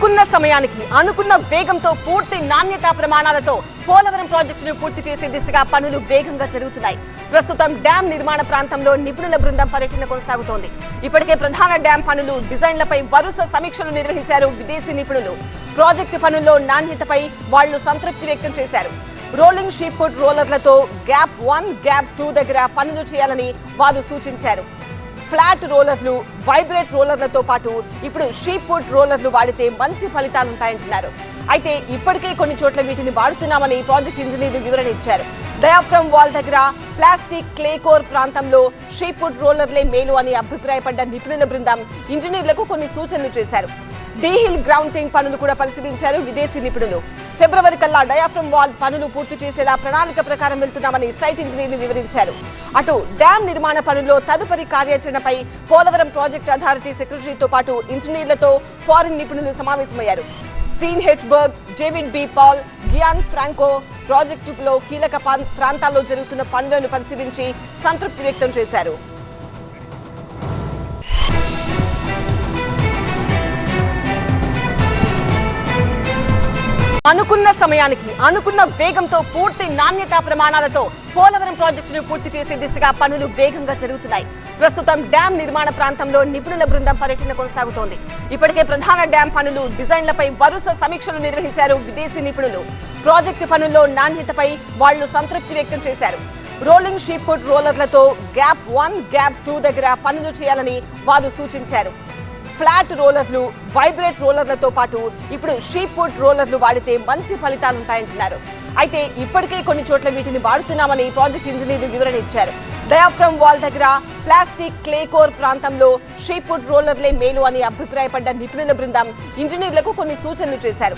అనుకున్న సమయానికి అనుకున్న వేగంతో పూర్తి నాణ్యతా ప్రమాణాలతో పోలవరం ప్రాజెక్టును పూర్తి చేసే దిశగా పనులు వేగంగా జరుగుతున్నాయి. ప్రస్తుతం డ్యాం నిర్మాణ ప్రాంతంలో నిపుణుల బృందం పర్యటన కొనసాగుతోంది. ఇప్పటికే ప్రధాన డ్యాం పనులు డిజైన్లపై వరుస సమీక్షలు నిర్వహించారు విదేశీ నిపుణులు. ప్రాజెక్టు పనుల్లో నాణ్యతపై వాళ్ళు సంతృప్తి వ్యక్తం చేశారు. రోలింగ్ షీపుడ్ రోలర్లతో గ్యాప్ వన్ గ్యాప్ టూ దగ్గర పనులు చేయాలని వారు సూచించారు. ఫ్లాట్ రోలర్లు వైబ్రేట్ రోలర్లతో పాటు ఇప్పుడు షీపుడ్ రోలర్లు వాడితే మంచి ఫలితాలు ఉంటాయంటున్నారు అయితే ఇప్పటికే కొన్ని చోట్ల వీటిని వాడుతున్నామని ప్రాజెక్ట్ ఇంజనీర్లు వివరణ ఇచ్చారు. డయాఫ్రమ్ వాల్ దగ్గర ప్లాస్టిక్ క్లేకోర్ ప్రాంతంలో షీపుడ్ రోలర్లే మేలు అని అభిప్రాయపడ్డ నిపుణుల బృందం ఇంజనీర్లకు కొన్ని సూచనలు చేశారు. డీహిల్ గ్రౌండింగ్ పనులు కూడా పరిశీలించారు విదేశీ నిపుణులు. ఫిబ్రవరి కల్లా డయాఫ్రమ్ వాల్ పనులు పూర్తి చేసేలా ప్రణాళిక ప్రకారం వెళ్తున్నామని సైట్ ఇంజనీర్లు వివరించారు. అటు డ్యాం నిర్మాణ పనుల్లో తదుపరి కార్యాచరణపై పోలవరం ప్రాజెక్ట్ అథారిటీ సెక్రటరీతో పాటు ఇంజనీర్లతో ఫారిన్ నిపుణులు సమావేశమయ్యారు. Sean Hechberg Javin B Paul Gianfranco ప్రాజెక్టులో కీలక పాన్- ప్రాంతాల్లో జరుగుతున్న పనులను పరిశీలించి సంతృప్తి వ్యక్తం చేశారు. అనుకున్న సమయానికి అనుకున్న వేగంతో పూర్తి నాణ్యతా ప్రమాణాలతో పోలవరం ప్రాజెక్టును పూర్తి చేసే దిశగా పనులు వేగంగా జరుగుతున్నాయి. ప్రస్తుతం డ్యాం నిర్మాణ ప్రాంతంలో నిపుణుల బృందం పర్యటన కొనసాగుతోంది. ఇప్పటికే ప్రధాన డ్యాం పనులు డిజైన్లపై వరుస సమీక్షలు నిర్వహించారు విదేశీ నిపుణులు. ప్రాజెక్టు పనుల్లో నాణ్యతపై వాళ్ళు సంతృప్తి వ్యక్తం చేశారు. రోలింగ్ షీపుడ్ రోలర్లతో గ్యాప్ వన్ గ్యాప్ టూ దగ్గర పనులు చేయాలని వారు సూచించారు. ఫ్లాట్ రోలర్లు వైబ్రేట్ రోలర్లతో పాటు ఇప్పుడు షీపుడ్ రోలర్లు వాడితే మంచి ఫలితాలు ఉంటాయంటున్నారు అయితే ఇప్పటికే కొన్ని చోట్ల వీటిని వాడుతున్నామని ప్రాజెక్ట్ ఇంజనీర్లు వివరణ ఇచ్చారు. డయాఫ్రమ్ వాల్ దగ్గర ప్లాస్టిక్ క్లేకోర్ ప్రాంతంలో షీపుడ్ రోలర్లే మేలు అని అభిప్రాయపడ్డ నిపుణుల బృందం ఇంజనీర్లకు కొన్ని సూచనలు చేశారు.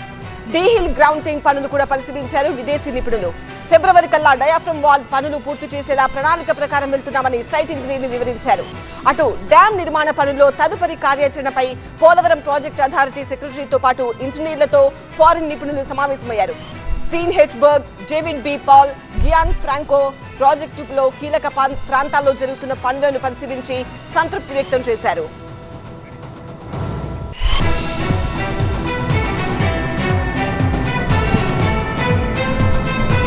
డీహిల్ గ్రౌండింగ్ పనులు కూడా పరిశీలించారు విదేశీ నిపుణులు. ఫిబ్రవరి కల్లా డయాఫ్రమ్ వాల్ పనులు పూర్తి చేసేలా ప్రణాళిక ప్రకారం వెళ్తున్నామని సైట్ ఇంజనీర్లు వివరించారు. అటు డ్యాం నిర్మాణ పనుల్లో తదుపరి కార్యాచరణపై పోలవరం ప్రాజెక్ట్ అథారిటీ సెక్రటరీతో పాటు ఇంజనీర్లతో ఫారిన్ నిపుణులు సమావేశమయ్యారు. Sean Hechberg Javin B Paul Gianfranco ప్రాజెక్టులో కీలక పాన్- ప్రాంతాల్లో జరుగుతున్న పనులను పరిశీలించి సంతృప్తి వ్యక్తం చేశారు.